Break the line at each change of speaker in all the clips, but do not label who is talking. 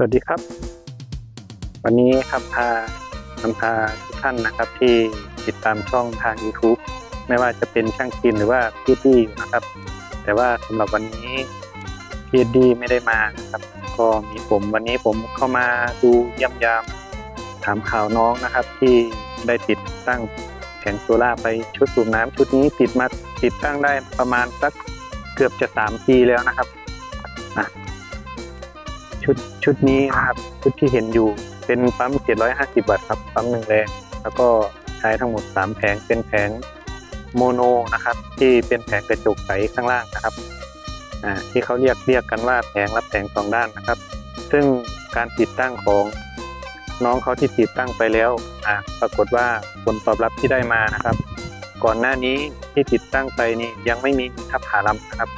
สวัสดีครับ วันนี้ครับพานำพาทุกท่านนะครับที่ติดตามช่องทาง YouTube ไม่ว่าจะเป็นช่างกินหรือว่าพีดีนะครับ แต่ว่าสำหรับวันนี้พีดีไม่ได้มาครับ ก็มีผมวันนี้ผมเข้ามาดูเยี่ยมยามถามข่าวน้องนะครับ ที่ได้ติดตั้งแผงโซล่าไปชุดสูบน้ำชุดนี้ติดมาติดตั้งได้ประมาณสักเกือบจะสามปีแล้วนะครับอะ ชุดชุดนี้นะครับชุดที่เห็นอยู่เป็นปั๊ม 750 วัตต์ครับปั๊มหนึ่งแรงแล้วก็ใช้ทั้งหมด 3 แผงเป็นแผงโมโนนะครับ ที่เป็นแผงกระจกใสข้างล่างนะครับที่เขาเรียกเรียกกันว่าแผงรับแผงสองด้านนะครับ ซึ่งการติดตั้งของน้องเขาที่ติดตั้งไปแล้วปรากฏว่าผลตอบรับที่ได้มานะครับ ก่อนหน้านี้ที่ติดตั้งไปนี่ยังไม่มีทับขาลำนะครับ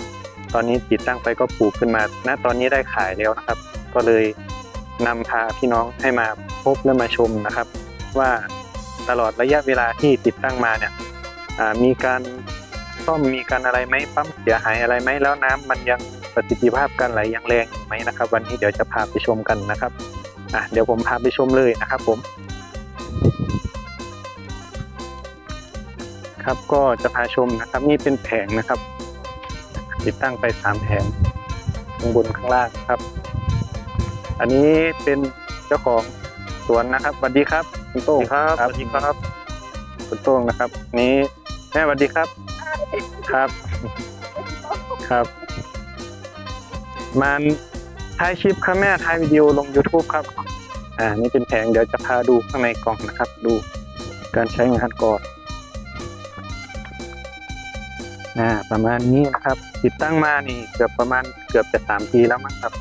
ตอนนี้ติดตั้งไปก็ปลูกขึ้นมาณตอนนี้ได้ขายแล้วนะครับ ก็เลยนำพาพี่น้องให้มาพบและมาชมนะครับ ว่าตลอดระยะเวลาที่ติดตั้งมาเนี่ยมีการซ่อมมีการอะไรไหมปั๊มเสียหายอะไรไหมแล้วน้ำมันยังประสิทธิภาพการไหลยังแรงไหมนะครับ วันนี้เดี๋ยวจะพาไปชมกันนะครับอะเดี๋ยวผมพาไปชมเลยนะครับผม ครับก็จะพาชมนะครับนี่เป็นแผงนะครับ ติดตั้งไปสามแผงข้างบนข้างล่างครับ อันนี้เป็นเจ้าของสวนนะครับสวัสดีครับคุณโต้ง
ครับสวัสดีครับ
คุณโต้งนะครับ นี้แม่สวัสดีครับครับครับมาถ่ายคลิปครับแม่ถ่ายวิดีโอลง YouTube ครับ อ่า นี่เป็นแผงเดี๋ยวจะพาดูข้างในกล่องนะครับ ดูการใช้งานก่อนอ่าประมาณนี้นะครับ ติดตั้งมานี่เกือบประมาณเกือบจะสามปีแล้วมั้งครับ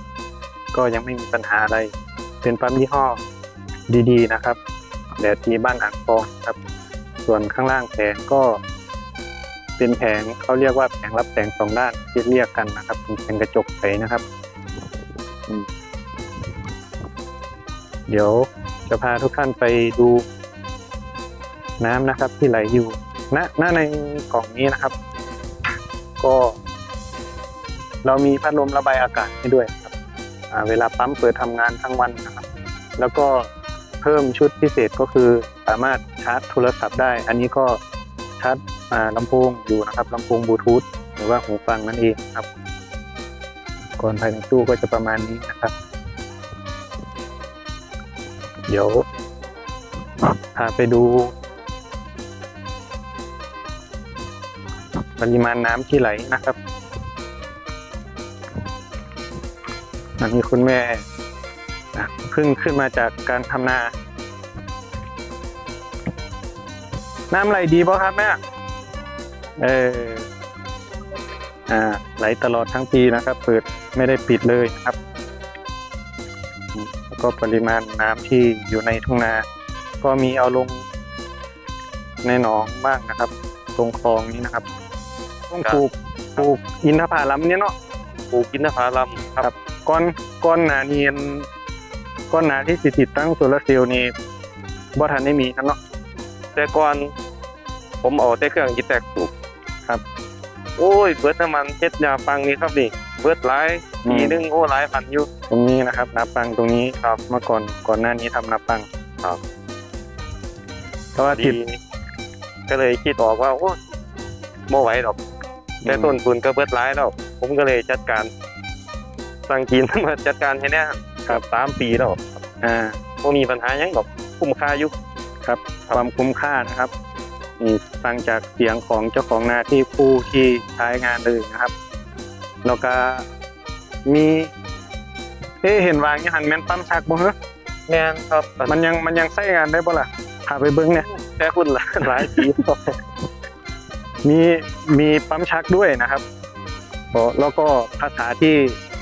ก็ยังไม่มีปัญหาอะไร เป็นปั๊มยี่ห้อดี ๆ นะครับแดดทีบ้านอ่างทองครับ ส่วนข้างล่างแผงก็เป็นแผงเขาเรียกว่าแผงรับแสงสองด้านที่เรียกกันนะครับเป็นแผงกระจกใสนะครับ เดี๋ยวจะพาทุกท่านไปดูน้ำนะครับที่ไหลอยู่ณณในกล่องนี้นะครับ ก็ เรามีพัดลมระบายอากาศให้ด้วยครับ เวลาปั๊มเปิดทำงานทั้งวันนะครับ แล้วก็เพิ่มชุดพิเศษก็คือสามารถชาร์จโทรศัพท์ได้ อันนี้ก็ชาร์จลำโพงอยู่นะครับลำโพงบลูทูธหรือว่าหูฟังนั่นเองครับก่อนภายในตู้ก็จะประมาณนี้นะครับ เดี๋ยวพาไปดู ปริมาณน้ำที่ไหลนะครับ อันนี้คุณแม่อะเพิ่งขึ้นมาจากการทำนา น้ำไหลดีป่ะครับแม่ เออ อ่า ไหลตลอดทั้งปีนะครับ เปิดไม่ได้ปิดเลยนะครับอืมแล้วก็ปริมาณน้ำที่อยู่ในทุ่งนา ก็มีเอาลงในหนองบ้างนะครับ ตรงคลองนี้นะครับต้องปลูกปลูกอินทผลัมเนี่ยเนาะ
ปลูกกินนภาลัมครับ
ก้อนก้อนหนาเนียนก้อนหนาที่สิติดตั้งโซลาร์เซลล์นี่บ่ทันได้มีครับเนาะ
แต่ก่อนผมเอาแต่เครื่องยิดแตกปลูก
ครับ
โอ้ยเบิดน้ำมันเช็ดยาปังนี่ครับนี่เบิดหลาย
อืม
ปีหนึงโอ้หลายพันอยู่
ตรงนี้นะครับนาปังตรงนี้ครับเมื่อก่อนก่อนหน้านี้ทำนาปัง
ครับ
เพราะว่า
ดี
ติด
ก็เลยคิดออกว่าโอ้ไม่ไหวหรอกแต่ต้นทุนก็เบิดหลายแล้วผมก็เลยจัดการ สั่งจีนมาจัดการให้แน่ครับสามปีแล้ว
อ่า
ไม่มีปัญหาหยังหรอกคุ้มค่าอยู่
ครับ ความคุ้มค่านะครับนี่ฟังจากเสียงของเจ้าของนาที่ผู้ที่ใช้งานเลยนะครับ แล้วก็มีเอ๊ะเห็นวางอยี่หันแม่นปั๊มชักบ่เหรอ
แม่นครับ
มันยังมันยังใช้งานได้บ่ล่ะพาไปเบิ้งเนี่ย
แต่คุณหลายหลายปี
มีมีปั๊มชักด้วยนะครับบอกแล้วก็ภาษาที่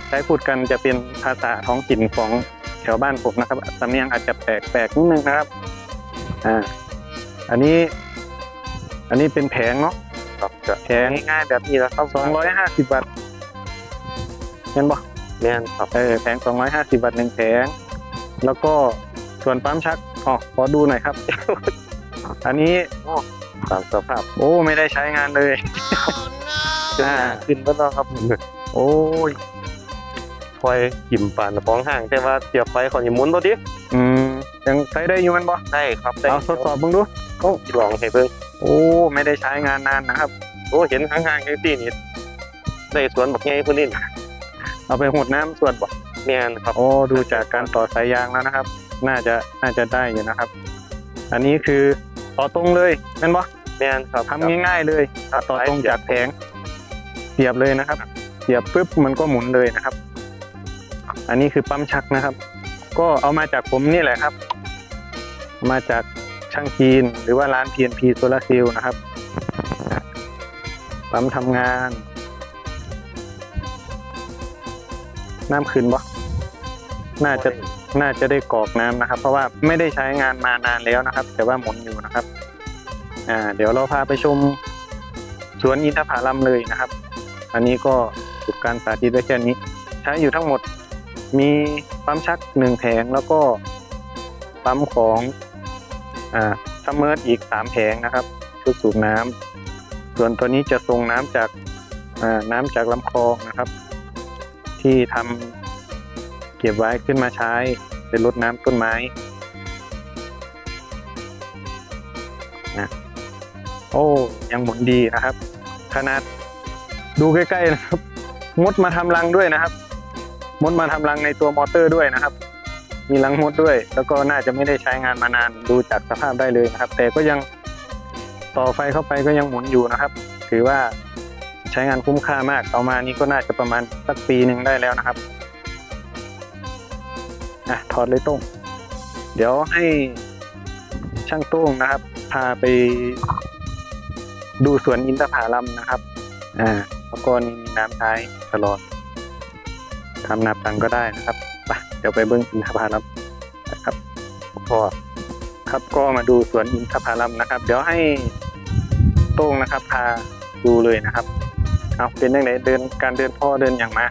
ใช้พูดกันจะเป็นภาษาท้องถิ่นของแถวบ้านผมนะครับสำเนียงอาจจะแปลกแปลกนิดนึงนะครับอ่าอันนี้อันนี้เป็นแผงเนาะ
ครับก็
แผง
ง่ายๆแบบนี้แหล้วครับ
สองร้อยห้าสิบบาทเห็นบ่
แม่นครับ
เออแผงสองร้อยห้าสิบาทหนึ่งแผง แล้วก็ส่วนปั๊มชักอ๋อขอดูหน่อยครับ อันนี้
ตามสภาพ
โอ้ไม่ได้ใช้งานเลยอ่า
ขึ้นแล้วเนาะครับ
โอ้ย
คอยกิ่มปานของห่างแต่ว่าเสียบไฟเขานี่หมุนตัวดิ
อืมยังใช้ได้อยู่แมันบ่
ได้ครับได้
เอาทดสอบเบิ่งดู
เขาลองให้เบิ่ง
โอ้ไม่ได้ใช้งานนานนะครับ
โอ้เห็นห่างๆจังซี่นี่ได้สวนบักใหญ่พุ่นนี่
เอาไปหดน้ำส่วนบ่
แม่นครับ
โอ้ดูจากการต่อสายยางแล้วนะครับ น่าจะน่าจะได้อยู่นะครับ อันนี้คือต่อตรงเลยแม่นบ่
แม่นครับ
ทำง่ายๆเลยต่อตรงจากแผงเสียบเลยนะครับเสียบปุ๊บมันก็หมุนเลยนะครับ อันนี้คือปั๊มชักนะครับ ก็เอามาจากผมนี่แหละครับ มาจากช่างจีนหรือว่าร้าน PNP Solar Cell นะครับ ปั๊มทำงาน น้ำขึ้นบ่น่าจะน่าจะได้กรอกน้ำนะครับ เพราะว่าไม่ได้ใช้งานมานานแล้วนะครับ แต่ว่าหมุนอยู่นะครับ อ่า เดี๋ยวเราพาไปชมสวนอินทผลัมเลยนะครับ อันนี้ก็ฝึกการสาธิตไว้แค่นี้ ใช้อยู่ทั้งหมด มีปั๊มชักหนึ่งแผงแล้วก็ปั๊มของอ่าซัมเมอร์อีกสามแผงนะครับชุดสูบน้ำส่วนตัวนี้จะส่งน้ำจากอ่าน้ำจากลำคลองนะครับ ที่ทำเก็บไว้ขึ้นมาใช้เป็นรดน้ำต้นไม้นะโอ้ยังหมุนดีนะครับ ขนาดดูใกล้ๆนะครับมดมาทำรังด้วยนะครับ มดมาทำรังในตัวมอเตอร์ด้วยนะครับ มีรังมดด้วย แล้วก็น่าจะไม่ได้ใช้งานมานานดูจากสภาพได้เลยนะครับ แต่ก็ยังต่อไฟเข้าไปก็ยังหมุนอยู่นะครับ ถือว่าใช้งานคุ้มค่ามากเอามานี้ก็น่าจะประมาณสักปีหนึ่งได้แล้วนะครับอะถอดเลยโต้งเดี๋ยวให้ช่างโต้งนะครับ พาไปดูสวนอินทผลัมนะครับ อ่าแล้วก็นี่มีน้ำใช้ตลอด ทำนาปังก็ได้นะครับไปเดี๋ยวไปเบิ้งอินทผลัมนะครับ
พอ
ครับก็มาดูสวนอินทผลัมนะครับ เดี๋ยวให้โต้งนะครับพาดูเลยนะครับเอาเป็นยังไงเดินการเดินพ่อเดินอย่างมา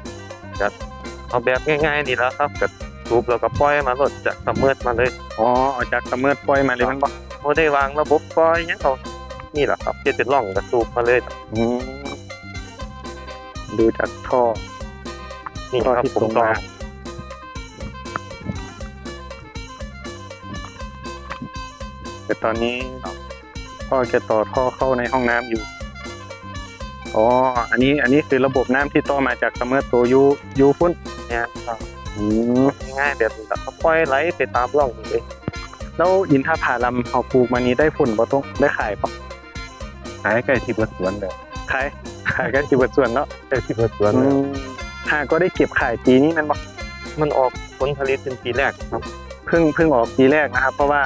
เอาแบบง่ายๆนี่แล้วครับก็สูบแล้วก็ปล่อยมาลดจากสมเมิดมาเลย
อ๋อออกจากกำเมิดปล่อยมาเลยมันบอก
บ่ได้วางระบบปล่อยหยังเขานี่แหละครับเฮ็ดเป็นร่องก็สูบมาเลย
อืมดูจากท่อ
นี่
ท่อ
ครับ
ที่
ผม
ส่ง
ต่อ
มาแต่ตอนนี้พ่อจะต่อท่อเข้าในห้องน้ำอยู่ อ๋อ อันนี้ อันนี้คือระบบน้ำที่ต่อมาจากกำเมิดตัวยูยูพุ่น
เนี่ยครับ
อืม
ง่ายๆแบบนี้ก็ปล่อยไหลไปตามร่องนี่เลย
แล้วอินทผลัมเขาปลูกมานี้ได้ผลบ่ต้องได้ขายปะ
ขายใกล้ที่เบิดสวนเลย
ขายขายกันสิบเปอร์เซ็นต์เนาะ
ใกล้ที่เบิดสวน
อื
เลย
ม หาก็ได้เก็บขายปีนี้แมันบ่
มันออกผลผลิตเป็นปีแรกครับ
เพิ่งเพิ่งออกปีแรกนะครับ เพราะว่า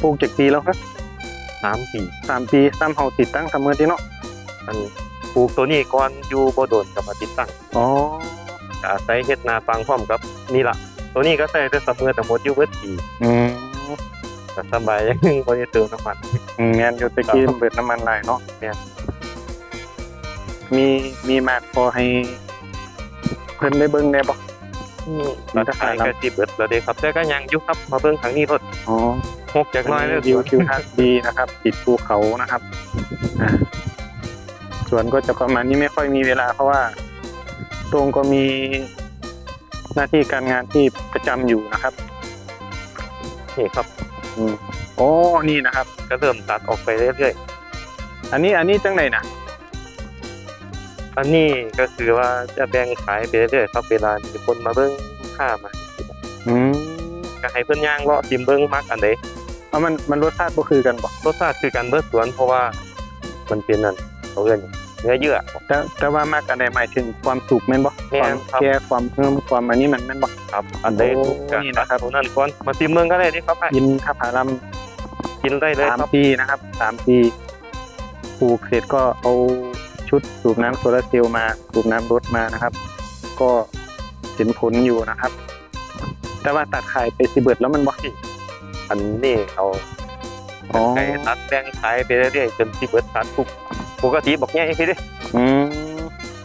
ปลูกจากปีแล้วครับ
สามปี
สามปีซ้ำเฮาติดตั้งซัมเมอร์ที่เนาะ
อันปลูกตัวนี้ก่อนอยู่บ่โดนกับมาติดตั้ง
อ๋อ
ก็อาศัยเฮ็ดนาปังพร้อมกับนี่ล่ะ ตัวนี้ก็ใส่แต่สมเมือแต่หมดอยู่เบิดปี
อืม
ก็สบายยังบ่ได้เติมน้ำมัน
อืมแม่นอยู่ตะกี้มันเบิดน้ำมันหลายเนาะ
แม่น
มีมีมากพอให้เพิ่นได้เบิ่งได้บ่
นี่ก็ขายก็สิเบิดแล้วเด้ครับแต่ก็ยังอยู่ครับมาเบิ่งทางนี้รถ
อ๋อ
หกจากหน้อยเลย
วิวทิวทัศน์ดีนะครับ ติดภูเขานะครับอ่าสวนก็จะประมาณนี้ไม่ค่อยมีเวลาเพราะว่าตรงก็มีหน้าที่การงานที่ประจำอยู่นะครับ
นี่ครับ
อืมโอ้นี่นะครับ
ก็เริ่มตัดออกไปเรื่อย
อันนี้อันนี้จังไหนนะ
ๆ อันนี้ก็คือว่าจะแบ่งขายไปเรื่อยๆครับเวลามีคนมาเบิ่งลูกค้ามา
อืม
ก็ให้เพิ่นย่างเลาะชิมเบิ่งมักอันใด
เอามันมันรสชาติก็คือกันบ่
รสชาติคือกันเบิดสวนเพราะว่ามันเป็นนั่นเขาเอิ้นเนื้อเยื่อ
แต่แต่ว่ามากอันใดหมายถึงความสุกแม่นบ่
แม่
ความ
นครับ
แก่ความเพิ่มความอันนี้มันแม่นบ่
ครับอันใด
โอ้
ถูกกัน
นี่นะครับ
เท่านั้นก่อนมาชิมเบิ่งก็ได้เด้ครับให้
อินทผลัม
กินได้เลย
สาม
ครับ
ปีนะครับสามปีปลูกเสร็จก็เอา ชุดสูบน้ำโซลาร์เซลล์มาสูบน้ำรถมานะครับ ก็เห็นผลอยู่นะครับ แต่ว่าตัดขายไปสิเบิดแล้วมันบ่
อันนี้เอา
อ๋อ
ไก่ตัดแบ่งขายไปเรื่อยๆจนที่เบิดตัดทุกปกติบอกง่ายสิเด้
อืม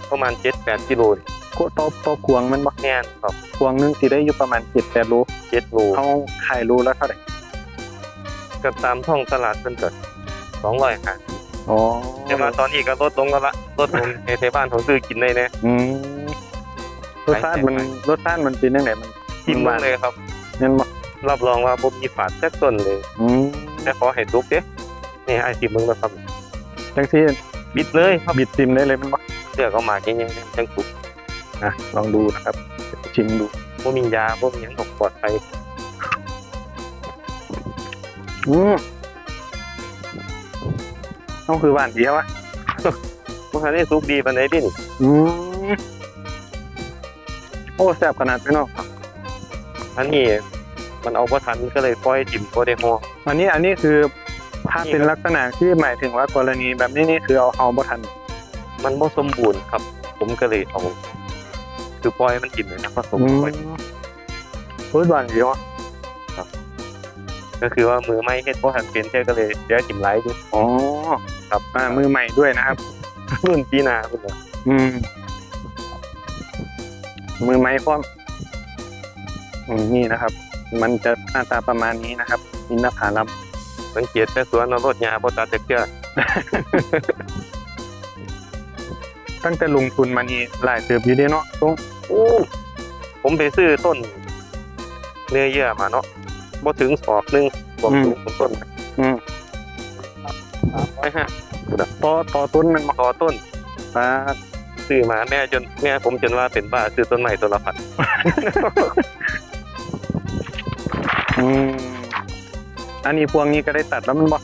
ประมาณ7-8กิโลนี่
ก็ต่อต่อควงมันบ่
แม่นครับ
ควงหนึงสิได้อยู่ประมาณ7-8โล
7โล
เขาขายโลละเท่าไหร่
ก็ตามท้องตลาดเพิ่นก็200ค่ะ
อ๋ อ
แต่ว่าตอนนี้ก็ลดลงแล้วละลดลงในเทบ้านผมซื้อกินได้แน่
อืมรสชาติมันรสชาติมันเป็นยังไงมัน
ชิม
หวาน
เลยครับ
เน้นบ่
รับรองว่าผมมีฝาดแค่ต้นเลย
อืม
แต่ขอให้ทุกเด้นี่ไอ้สิมึงมาท
จังซี่ำ
บิดเลยครับ
บิดซิมได้เลยมันบ่
เลือกเอามาเงี้ยๆจังทุก
อะลองดูนะครับ ชิมดู
บ่มียาบ่มีหยังตกปลอดภัย
อืม ต้องคือหวานดีครับวะ
บ่ทันได้สุกดีปานใดดินี่
อืมโอ้แซ่บขนาดพี่น้อง
อันนี้มันเอาบ่ทันก็เลยปล่อยจิ้มบ่ได้ห่อ
อันนี้อันนี้คือถ้าเป็นลักษณะที่หมายถึงว่ากรณีแบบนี้นี่คือเอาเอาบ่ทัน
มันบ่สมบูรณ์ครับ ผมก็เลยเอาคือปล่อยมันกินเลยนะผสม
อืม
ปล่อย
พูดหวานดีวะ
ก็คือว่ามือไม่เฮ็ดบ่ทันเป็นแค่ก็เลยเสียจิ้มหลายอยู่
อ๋อ
ครับ
อ่ามือใหม่ด้วยนะครับ
รุ่นปีหน้าพุ่นน่ะ
อืม มือไม้พร้อมอืมนี่นะครับ มันจะหน้าตาประมาณนี้นะครับอินทผลัม
สังเกตแต่สวนเอารถหญ้าบ่ตัดจักเทื่อ
ตั้งแต่ลงทุนมานี่หลายเติบอยู่เด้เนาะตรง
โอ้ผมไปซื้อต้น เนื้อเยื่อมาเนาะบ่ถึงศอกหนึงความสูงของต้น
อืม
ร้อยห้า
ต่อต่อต้นมันมา
ต่อต้น
ปลา
ซื้อมาแม่จนแม่ผมจนว่าเป็นบ้าซื้อต้นใหม่ต้นละพัน
อืมอันนี้พวงนี้ก็ได้ตัดแล้วมันบ่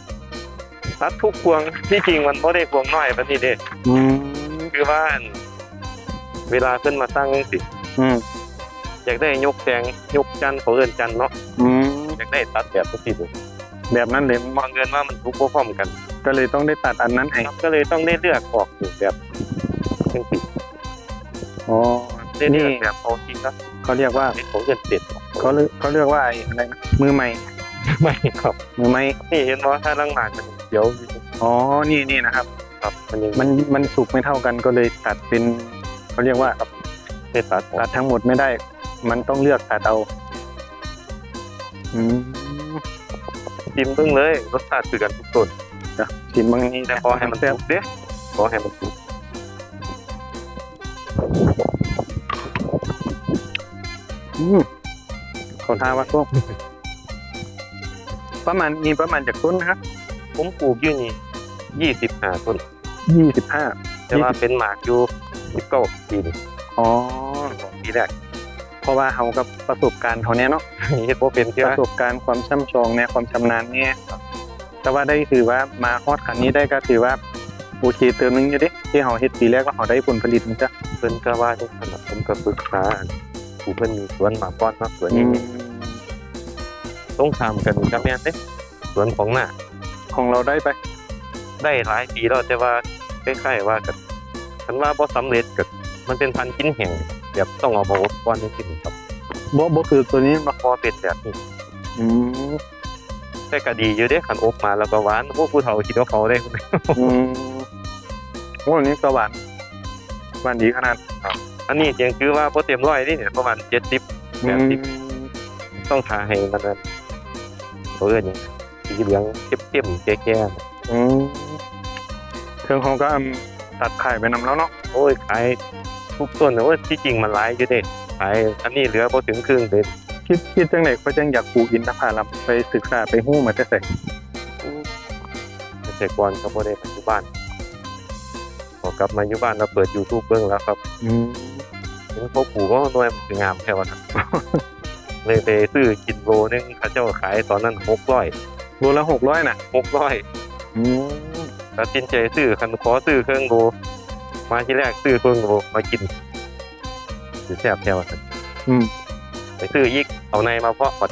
ตัดทุกพวงที่จริงมันบ่ได้พวงน้อยปานนี้เด้
อืม
คือว่าอันเวลาขึ้นมาตั้งสิ
อืม
อยากได้ยกแสงยกจันทร์เขาเอิ้นจันทร์เนาะ
อืม
อยากได้ตัดแบบทุกทีเลย
แบบนั้นเลยมันบ่
บังเอิญว่ามันทุกบ่พร้อมกัน
ก็เลยต้องได้ตัดอันนั้นให้
ครับก็เลยต้องได้เลือกออกอยู่แบบจังซี่
อ๋อ
ได้เลื
นี่
อกแบบเอาจริงนะ
เขาเรียกว่า
เป็นของเงินเด็ด
เขาเรียกเขาเรียกว่าไอ้อะไรนะมือใหม่
ไม่ครับ
มือใหม่
นี่เห็นว่าถ้าลังหมากมันเขียวอยู่
อ๋อนี่นี่นะครับ
ครับมันยัง
มันมันสุกไม่เท่ากันก็เลยตัดเป็นเขาเรียกว่า
ได้ตัดออ
ตั
ก
ดทั้งหมดไม่ได้ มันต้องเลือกตัดเอาอืม
ชิมเบิ่งเลยรสชาติคือกันทุกต้น
เดี๋ยวชิมบางนี้
แต่ขอให้มัน
แซ่บ
สุกเด้ขอให้มันสุก
อืมเขาทาว่าพวกประมาณมีประมาณจากต้นนะครับ
ผมปลูกอยู่นี่ยี่สิบห้าต้น
ยี่สิบห้า
แต่ว่าเป็นหมากอยู่สิบเก้าปีนี่
อ๋อ
ปีแรก
เพราะว่าเขากับประสบการณ์เขาเนี้ยเนาะ
เฮ็ดบ่เป็นเที่ย
ประสบการณ์ความช่ำชองเนี่ยความชำนาญเนี่ย แต่ว่าได้ถือว่ามาฮอดขันนี้ได้ก็ถือว่าโอเคเติมนึงอยู่ดิที่เขาเฮ็ดปีแรกว่าเขาได้ผลผลิตมันจะ
เพิ่นก็ว่าจังซั่นน่ะผมก็ปรึกษาผู้เพิ่นมีสวนหมากป้อนมาสวน
อื
นี้
ม
ต้องทำกันกับแม่นเด้สวนของหน้า
ของเราได้ไป
ได้หลายปีแล้วแต่ว่าคล้ายๆว่ากันคันว่าบ่สำเร็จก็มันเป็นพันธุ์กินแห้งแบบต้องเอามาอบก่อนจังซี่ครับ
บ่บ่คือตัวนี้มา
พอเป็นแบบนี้
อืม
แต่ก็ดีอยู่เด้คันอบมาแล้วก็หวานพวกผู้เฒ่าคิดว่าเขาได้
อืมโอ้อันนี้ก็หวานหวานดีขนาด
อันนี้ยังคือว่าบ่เต็มร้อยนี่เนี่ยประมาณ70แปดสิบต้องทาให้มันนั้นเขาเอิ้นหยังสีเหลืองเข้มๆแก่
อืมเครื่องเขาก็เอาตัดไข่ไปนำแล้วเนาะ
ๆโอ้ยขายทุกต้นโอ้ยที่จริงมันหลายอยู่เด้ขายอันนี้เหลือบ่ถึงครึ่งเด้
คิดคิดจังไหนก็จังอยากปลูกอินทผลัมไปศึกษาไปฮู้มาแต่ไส
แต่ก่อนก็บ่ได้ไปอยู่บ้านพอกลับมาอยู่บ้านแล้วเปิด YouTube เบิ่งแล้วครับ
อืม
เห็นเขาปลูกก็หน่วยมันคืองามแค่ว่านั้นเลยไปซื้อกินโลนึงเขาเจ้าขายตอนนั้น600
โลละ600น่ะ
600
อืม
ตัดสินใจซื้อคันขอซื้อเครื่องโลมาที่แรกซื้อเครื่องโลมากินสิแซ่บแค่ว่านั้น
อืม
ไป ซื้ออีกเอาในมาเพาะก่อน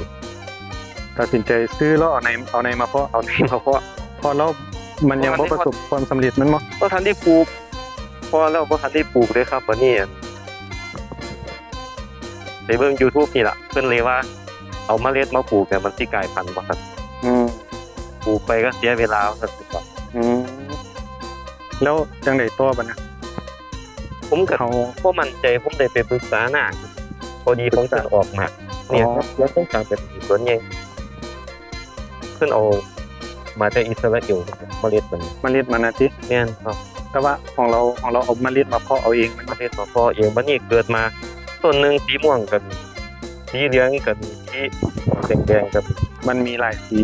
ตัดสินใจซื้อแล้วเอาในเอาในมาเพาะ
เอาในมาเพาะ
พอแล้วมันยังบ่ประสบความสำเร็จมันบ่
ก็ทันได้ปลูก พอแล้วก็ทันได้ปลูกเลยครับวันนี้ไปเบิ่ง YouTube นี่ล่ะเพิ่นเลยว่า เอาเมล็ดมาปลูกแต่มันสิกลายพันธุ์บ่ครับ
อืม
ปลูกไปก็เสียเวลาครับ
อืมแล้วจังไดต่อบัดนะ
ผมก็
เขา
บ่มั่นใจผมได้ไปปรึกษาหน้า พอดีของเพิ่นออกมาเนี่ยครับแล้วต้องการเป็นสวนใหญ่เพิ่นเอามาจากอิสราเอลเมล็ดมัน
เมล็ดมันนะติ
แม่นครับ
แต่ว่าของเราของเราเอาเมล็ดมาเพาะเอาเองมัน
เมล็ดมาเพาะเองบัดนี้เกิดมาต้นหนึ่งสีม่วงกับสีเหลืองกับสีแดงๆกับ
มันมีหลายสี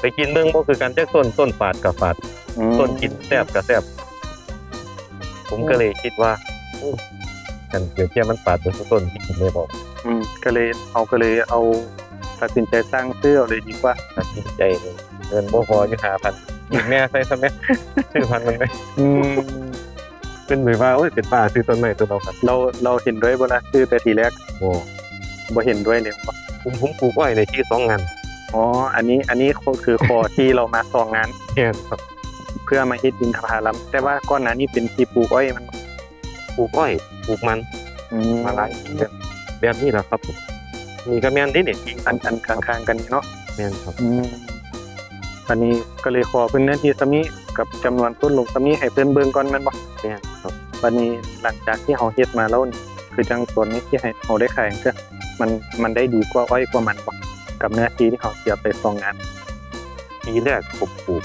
ไปกินเบิ่งบ่คือกันจักต้นต้นฝาดกับฝาด
อืม
ต้นกินแซ่บกับแซ่บผมก็เลยคิดว่าอู้ กันเกิดเทียมันฝาดเป็นต้นที่กินได้บอก
อืมก็เลยเอาก็เลยเอาตัดสินใจสร้างเสื้อเลยดีกว่า
ตัดสินใจเลยเงินบ่พออยู่5,000อีกแม่ใส่ซะแม่ซื้อพันมันไหม
อืม
เป็นหรือว่าโอ้ยเป็นป่าซื้อต้นไม้ต้นเราครับ
เราเราเห็นด้วยบ่ล่ะชื่อแต่ทีแรก
โอ้
บ่เห็นด้วยเลยบ่
ผมผมปลูกอ้อยในที่สองงาน
อ๋ออันนี้อันนี้คือคอที่เรามาสองงาน
เนี่ยครับ
เพื่อมาเฮ็ดดินทผาลัมแต่ว่าก่อนหน้านี้เป็นที่ปลูกอ้อยมัน
ปลูกอ้อยปลูกมัน
อื
มาหลายแบบแบบนี้แหละครับผมมีกระแมนที่เนี่ยจริง
อันอันข้างๆกันนี่เนาะ
แมนครับ
อืมอันนี้ก็เลยขอเพิ่นเนื้อที่สมีกับจำนวนต้นลงสมีให้เพิ่นเบิ่งก่อนแม่นบ่
แมนครับ
วันนี้หลังจากที่เฮาเฮ็ดมาแล้วนี่คือจังส่วนนี้ที่ให้เฮาได้ขายจังซี่มันมันได้ดีกว่าอ้อยกว่ามันบ่กับเนื้อที่ที่เฮาเสียไปสองงาน
ปีแรกผมปลูก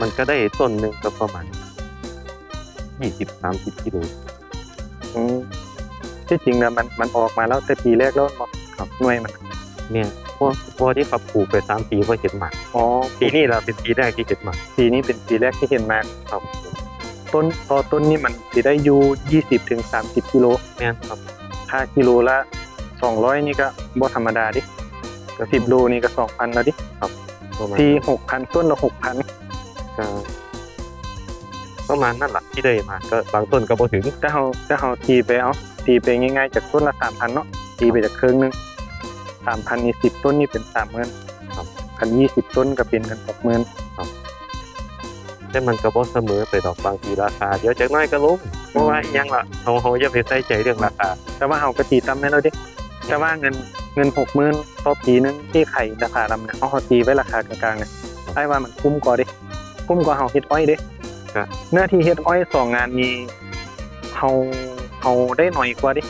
มันก็ได้ต้นหนึ่งก็ประมาณ ยี่สิบสามสิบกิโล
อืมที่จริงแล้วมันมันออกมาแล้วแต่ปีแรกแล้วบ่ครับหน่วยมัน
เนี่ยพวกพวกที่เขาปลูกไปสามปีก็เห็นหมาก
อ๋อ
ปีนี้เราเป็นปีแรกที่เห็นหมาก
ปีนี้เป็นปีแรกที่เห็นมา
ครับ
ต้นต่อต้นนี่มันสิได้อยู่20ถึง30กิโล
แมนครับ
ถ้ากิโลละ200นี่ก็บ่ธรรมดาดิก็10โลนี่ก็2,000แล้วดิ
ประมาณ
ที่6,000ต้นละ6,000
ก็ ประมาณนั่นแหละที่ได้มาก็บางต้นก็บ่ถึง
ถ้าเฮาถ้าเฮาตีไปเอาตีไปง่ายๆจากต้นละ3,000เนาะตีไปจากครึ่งหนึง3,000นี่10ต้นนี่เป็น30,000
ครับ
คัน20ต้นก็เป็นกัน60,000
แต่มันก็บ่เสมอไปดอกบางทีราคาเดี๋ยวจากน้อยก็ลงเพราะว่าอิหยังล่ะเฮาเฮาอย่าไปใส่ใจเรื่องราคา
แต่ว่าเฮาก็ตีต่ำแม่นแล้วดิแต่ว่าเงินเงิน60,000ต่อปีนึงที่ไข่ราคาลำเนี่ยเอาเฮาตีไว้ราคา กลางๆเนี่ยไอ้ว่ามันคุ้มกว่าดิคุ้มกว่าเฮาเฮ็ดอ้อยเด้
ครับ
เนื้อที่เฮ็ดอ้อยสองงานนี้เฮาเฮาได้น้อยกว่าดิ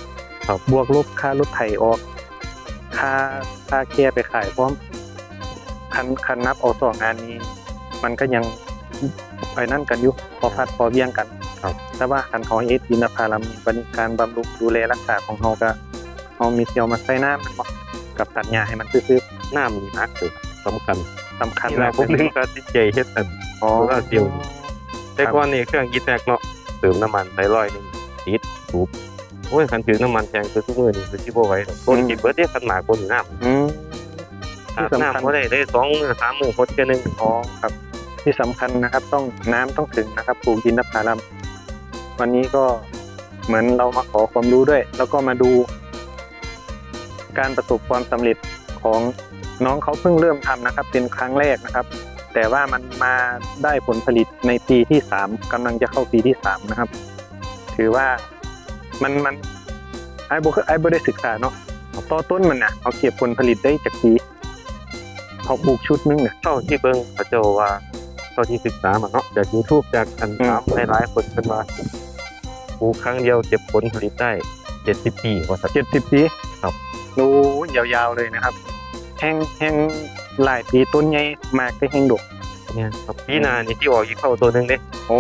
ครับ
บวกลบค่ารถไถออกค่าค่าแก้ไปขายพร้อมคันคันนับเอาสองงานนี้ มันก็ยังไปนั่นกันอยู่พอพัดพอเบี้ยงกัน
ครับ
แต่ว่าคันเขาเอ็ดดินพารัมนี่บริการบำรุงดูแลรักษาของเขาก็เขามีเที่ยวมาใส่น้ำแม่นบ่กับตัดหญ้าให้มันซื่อ
น้ำนี่นักเลยสำคัญ
ๆสำคัญ
นี่แหละผมนึงก็ติดใจเฮ็ดอัน
อ๋อ
โซลาร์เซลล์ แต่ก่อนนี่เครื่องยีแตกเนาะเติมน้ำมันใส่ร้อยหนึงติดสูบโอ้ยคันถือน้ำมันแพงคือทุกมื้อนี่คือสิบ่ไหวดอกคนกินเบิดเด้คันหมากคนน้ำ
อืม
อาบ
ที่สำคัญ
น้ำบ่ได้ได้สองมื้อสามมื้อคนแค่นึง
อ๋อครับ ที่สำคัญนะครับต้องน้ำต้องถึงนะครับปลูกดินพารัมวันนี้ก็เหมือนเรามาขอความรู้ด้วย แล้วก็มาดู การประสบความสำเร็จของน้องเขาเพิ่งเริ่มทำนะครับ เป็นครั้งแรกนะครับ แต่ว่ามันมาได้ผลผลิตในปีที่สามกำลังจะเข้าปีที่สามนะครับ ถือว่ามันมันไอ้บุไอ้บุได้ศึกษาเนาะต่อต้นมันนะเขาเก็บผลผลิตได้จากปีเขาปลูกชุดนึงเนี่ย
เท่าที่เบิ่งเขาเจ้าว่าเท่าที่ศึกษามาเนาะจาก YouTube จากอัน
อืม
ถามหลายๆคนเพิ่นว่าปลูกครั้งเดียวเก็บผลผลิตได้70ปีว่าซั่น
เจ็ดสิบปี
ครับ
ดูยาวๆเลยนะครับ แห้งแห้ง หลายปีต้นใหญ่มากก็แห้งดก
เนี่ยครับปีหน้านี่ที่ออกอีกเข้าตัวหนึงเด้
โอ้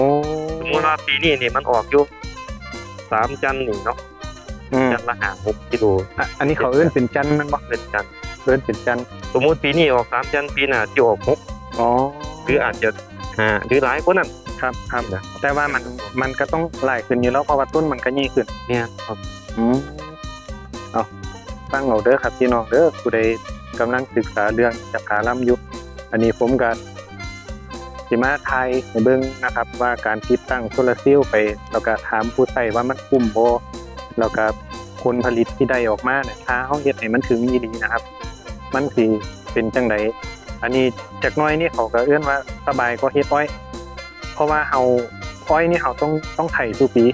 สมมุติว่าปีนี้นี่มันออกอยู่สามจันทร์นี่เนาะ
อืม
จันทร์ละห้าหกกิโล
อะอันนี้เขาเอื้นเป็นจันทร์แมันบ่
เป็นจันทร์
เอื้นเป็นจันทร์
สมมุติปีนี้ออกสามจันทร์ปีหน้าที่ออกหก
อ๋อ
หรืออาจจะห้าหรือหลายกว่านั้น
ครับครับ
นะ
แต่ว่ามันมันก็ต้องหลายขึ้นอยู่แล้วเพราะว่าต้นมันก็ใหญ่ขึ้น
เนี่ยครับ
อืมเอาฟังเอาเด้อครับพี่น้องเด้อผู้ใด กำลังศึกษาเรื่องจะขาล่ำอยู่อันนี้ผมก็สิมาไทยให้เบิ่งนะครับ ว่าการติดตั้งโซลาร์เซลล์ไปแล้วก็ถามผู้ใช้ว่ามันคุ้มบ่แล้วก็ผลผลิตที่ได้ออกมาเนี่ยถ้าเฮาเฮ็ดให้มันถึงอีหลีนะครับ มันสิเป็นจังไดอันนี้จากน้อยนี่เขาก็เอื้อนว่าสบายกว่าเฮ็ดอ้อย เพราะว่าเฮาอ้อยนี่เฮาต้องต้องไถทุปี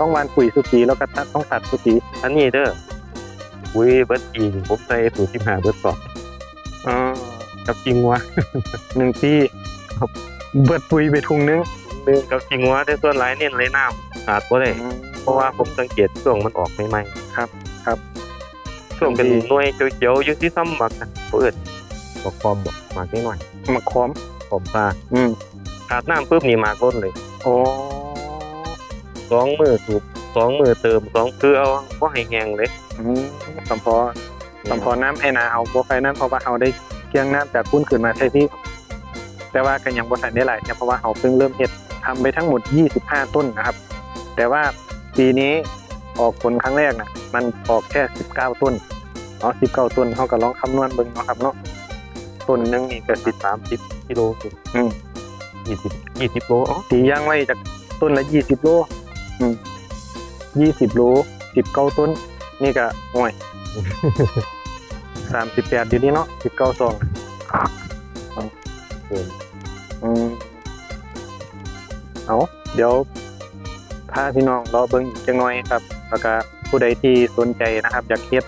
ต้องวานปุ๋ยทุปีแล้วก็ต้องตัดทุปี
อันนี้เด้อ ปุ๋ยเบิร์ดอีนผมใส่สูตรที่หาเบิร์ดสอง
อ่า
กับจริงวะ
หนึ่งปีครับเบิดปุ๋ยไปถุงนึง
หนึ่งกับจริงวะแต่ส่วนหลายเน้นเลยน้ำขาดบ่ได้เพราะว่าผมสังเกตช่วงมันออกใหม่ๆ
ครับครับ
ช่วงเป็นหน่วยเขียวๆอยู่ที่ซ้ำบักนะเปิดบอกฟอมบอกมากนิดหน่อย
มาค้อม
ฟอมปลา
อืม
ขาดน้ำปุ๊บนี่มากล้นเลย
โอ้
สองมือสูบสองมือเติมสองคือเอาก็ให้แห้งเลย
อืม สำพอสำพอน้ำให้นาเอาบ่ไฟน้ำเพราะว่าเอาได้เคียงน้ำจากคุ้นขึ้นมาใช่พี่ แต่ว่าก็ยังบ่ทันได้หลายเนี่ยเพราะว่าเขาเพิ่งเริ่มเฮ็ดทำไปทั้งหมด 25 ต้นนะครับ แต่ว่าปีนี้ออกผลครั้งแรกนะมันออกแค่ 19 ต้นอ๋อ19 ต้นเขาก็ลองคำนวณเบิ่งเนาะครับเนาะต้นหนึงนี่ก็สิ
สามสิบกิโล
อืม
ยี่สิบยี่สิบโลอ๋อ
ตีย่างไว้จากต้นละ20โลอืม20โล19ต้น นี่ก็ห่วย38เดี๋ยวนี้เนาะ19ซอง
เกิน
อืมเอาเดี๋ยวพาพี่น้องรอเบิ่งอีกจังหน่อยครับ แล้วก็ผู้ใดที่สนใจนะครับ อยากเฮ็ด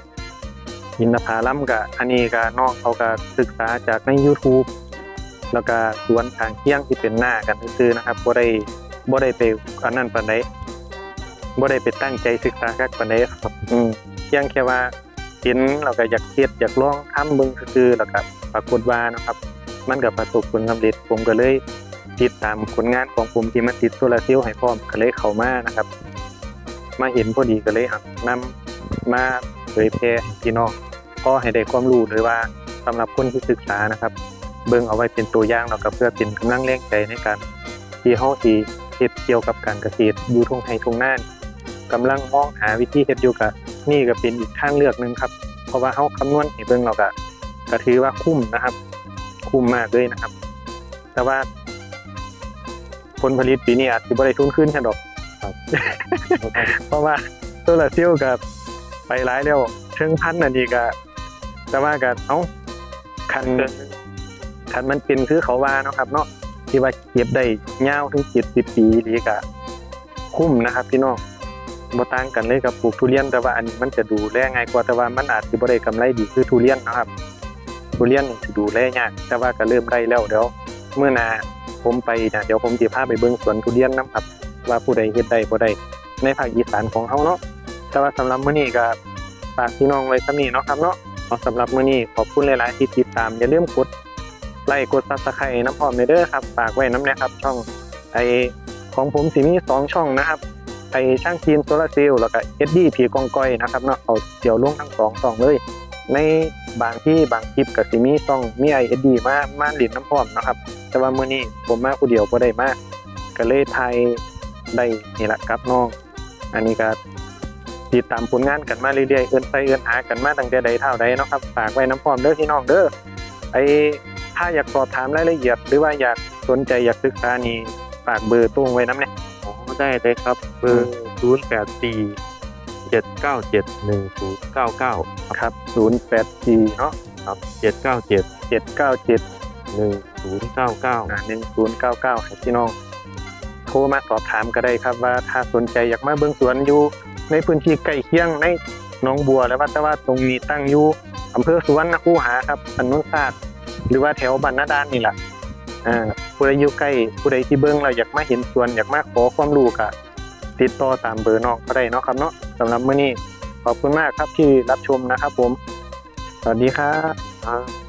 หินผาล่ำกับอันนี้ก็น้องเขาก็ศึกษาจากใน YouTube แล้วก็สวนทางเคียงที่เป็นหน้ากันซื่อๆนะครับบ่ได้บ่ได้ไปอันนั้นปานใด บ่ได้ไปตั้งใจศึกษาคักปานใดครับอืมเพียงแค่ว่าเห็นเราก็อยากเฮ็ดอยากลองทำเบิ่งซื่อๆแล้วก็ปรากฏว่านะครับ มันก็ประสบผลสำเร็จผมก็เลยติดตามผลงานของผมที่มาติดโซลาร์เซลล์ให้พร้อมก็เลยเข้ามานะครับ มาเห็นพอดีก็เลยครับนำมาเผยแพร่ให้พี่น้องก็ให้ได้ความรู้หรือว่าสำหรับคนที่ศึกษานะครับ เบิ่งเอาไว้เป็นตัวอย่างแล้วก็เพื่อเป็นกำลังแรงใจในการที่เฮาสิเฮ็ดเกี่ยวกับการเกษตรอยู่ทุ่งไร่ทุ่งนา กํลังมองหาวิธีเฮ็ดอยู่ก็นี่ก็เป็นอีกทางเลือกหนึงครับ เพราะว่าเฮาคำนวณให้เบิ่งแล้วก็ก็ถือว่าคุ้มนะครับ คุ้มมากเลยนะครับ แต่ว่า ผลผลิตปีนี้อาจจะบ่ได้ทุนขึ้นแค่ดอกเพราะว่าโซลาร์เซลล์กับไปหลายแล้วเชิงพันธุ์อันนี้ก็แต่ว่าก็เอ้าคันคันมันเป็นคือเขาว่าเนาะครับเนาะที่ว่าเก็บได้ยาวถึง70ปีดีก็คุ้มนะครับพี่น้อง บ่ต่างกันเลยกับปลูกทุเรียนแต่ว่าอันนี้มันจะดูแลง่ายกว่าแต่ว่ามันอาจสิบ่ได้กำไรดีคือทุเรียนนะครับทุเรียนนี่สิดูแลยากแต่ว่าก็เริ่มได้แล้วเดี๋ยวเมื่อหนาผมไปนะเดี๋ยวผมสิพาไปเบิ่งสวนทุเรียนนํครับ ว่าผู้ใดเฮ็ดได้บ่ได้ในภาคอีสานของเฮาเนาะแต่ว่าสำหรับมื้อนี้ก็ฝากพี่น้องไว้ซำนี้เนาะครับเนาะเอาสำหรับมื้อนี้ขอบคุณหลาย ๆ ที่ติดตามอย่าลืมกดไลค์กด Subscribe น้ำพร้อมเด้อครับฝากไว้น้ำนะครับช่องไอของผมสิมีสองช่องนะครับ ไอช่างทีมโซลาร์เซลล์แล้วก็ SD ผีกองก้อยนะครับเนาะเอาเดี๋ยวลงทั้งสองช่องเลย ในบางที่บางคลิปก็สิมีต้องมี ISD มามาเล่นน้ำพร้อมนะครับ แต่ว่ามื้อนี้ผมมาผู้เดียวบ่ได้มากก็เลยถ่ายได้นี่แหละครับน้อง อันนี้ก็ติดตามผลงานกันมาเรื่อยๆเอื้อนไปเอื้อนหากันมาตั้งแต่ใดเท่าใดนะครับฝากไว้น้ำพร้อมเด้อพี่น้องเด้อไอถ้าอยากสอบถามรายละเอียด หรือว่าอยากสนใจอยากศึกษานี่ฝากเบอร์ตุ้งไว้น้ำเนี่ย
ได้เลยครับเบอร์ศูนย์แปดสี่เจ็ดเก้าเจ็ดหนึ่งศูนย์เก้าเก้า
ครับ084เนาะ
ครับเจ็ดเก้าเจ็ด
797
หนึ่งศูนย์เก้าเก้า
อ่า1099ให้พี่น้องโทรมาสอบถามก็ได้ครับว่าถ้าสนใจอยากมาเบิ่งสวนอยู่ในพื้นที่ใกล้เคียงในหนองบัวและว่าแต่ว่าตรงนี้ตั้งอยู่อำเภอสุวรรณคูหาครับอันนุศาสตร์หรือว่าแถวบ้านนาดานนี่แหละ อ่าผู้ใดอยู่ใกล้ผู้ใดที่เบิ้งเราอยากมาเห็นสวนอยากมาขอความรู้ก็ติดต่อตามเบอร์น้องก็ได้เนาะครับเนาะสำหรับมื้อนี้ขอบคุณมากครับที่รับชมนะครับผม สวัสดีครับ